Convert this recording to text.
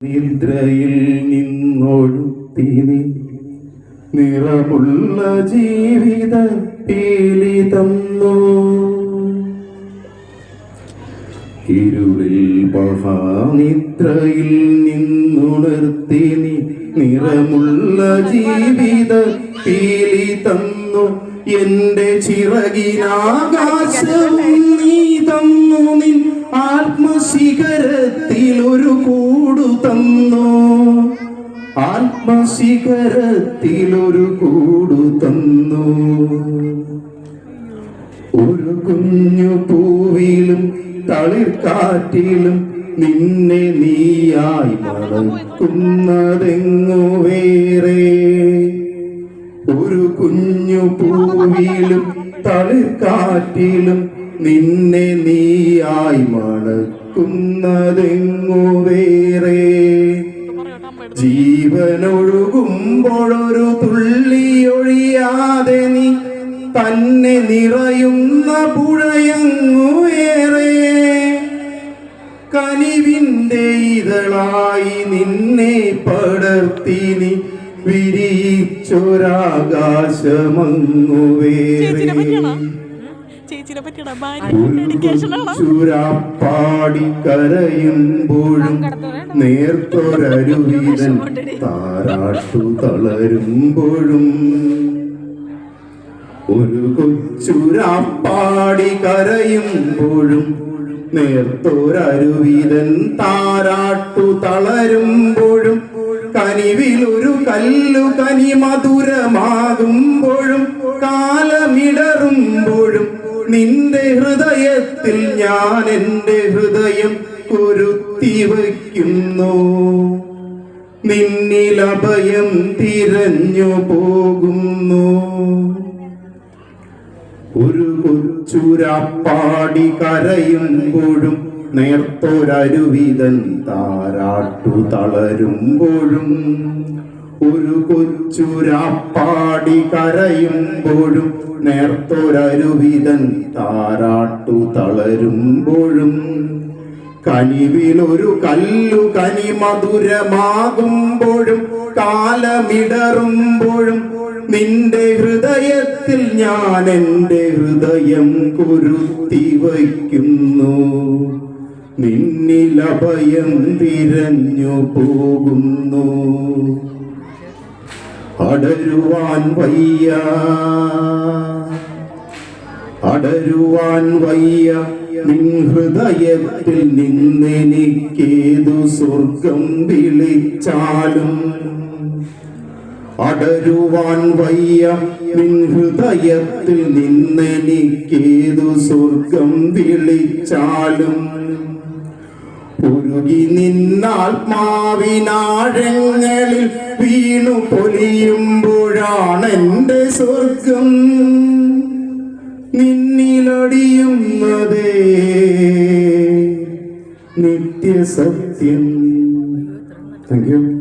നിദ്രയിൽ നിന്നൊഴുത്തിനി നിറമുള്ള ജീവിത പീലി തന്നു. ഇരുളിൽ മഹാനിദ്രയിൽ നിന്നുണർത്തി നീ നിറമുള്ള ജീവിത പീലി തന്നു. എന്റെ ചിറകിനാകാശം നീ തന്നു നിൻ തന്നു. ആത്മശിഖരത്തിലൊരു കൂടു തന്നു. ഒരു കുഞ്ഞു പൂവിലും തളിർക്കാറ്റിലും നിന്നെ നീയായി മറക്കുന്നതെങ്ങു വേറെ. ഒരു കുഞ്ഞു പൂവിലും തളിർക്കാറ്റിലും നിന്നെ നീയായി മണക്കുന്നതെങ്ങു വേറെ. ജീവനൊഴുകുമ്പോഴൊരു തുള്ളി ഒഴിയാതെ നീ തന്നെ നിറയുന്ന പുഴയങ്ങുവേറെ കനിവിന്റെ ഇതളായി നിന്നെ പടർത്തി നീ വിരിയിച്ചൊരാകാശമങ്ങുവേറെ ചേച്ചിനെ ഭാര്യ കരയുമ്പോഴും താരാട്ടു തളരുമ്പോഴും ഒരു കൊച്ചുരാപ്പാടി കരയുമ്പോഴും നേർത്തൊരരുവിതൻ താരാട്ടു തളരുമ്പോഴും കനിവിലൊരു കല്ലു കനി മധുരമാകുമ്പോഴും കാലമിടറുമ്പോഴും നിന്റെ ഹൃദയത്തിൽ ഞാൻ എന്റെ ഹൃദയം കുരുത്തി വയ്ക്കുന്നു. നിന്നിൽ അഭയം തിരഞ്ഞു പോകുന്നു. ഒരു കൊച്ചുരാപ്പാടി കരയുമ്പോഴും നേർത്തൊരരുവിതൻ താരാട്ടു തളരുമ്പോഴും ഒരു കൊച്ചുരാപ്പാടി കരയുമ്പോഴും നേർത്തൊരരുവിതൻ താരാട്ടു തളരുമ്പോഴും കനിവിലൊരു കല്ലു കനി മധുരമാകുമ്പോഴും കാലമിടറുമ്പോഴും നിന്റെ ഹൃദയത്തിൽ ഞാൻ എന്റെ ഹൃദയം കുരുത്തി വയ്ക്കുന്നു. നിന്നിലഭയം തിരഞ്ഞു പോകുന്നു. അടരുവാൻ വയ്യ. അടരുവാൻ വയ്യ. നിൻ ഹൃദയത്തിൽ നിന്നെനിക്കേതു സ്വർഗം വിളിച്ചാലും. അടരുവാൻ വയ്യ. നിൻ ഹൃദയത്തിൽ നിന്നെനിക്കേതു സ്വർഗം വിളിച്ചാലും. ഉരുകി നിന്നാത്മാവിനാഴങ്ങളിൽ വീണു പൊലിയുമ്പോഴാണ് എന്റെ സ്വർഗം. നിന്നിലടിയുന്നതേ നിത്യസത്യം. Thank you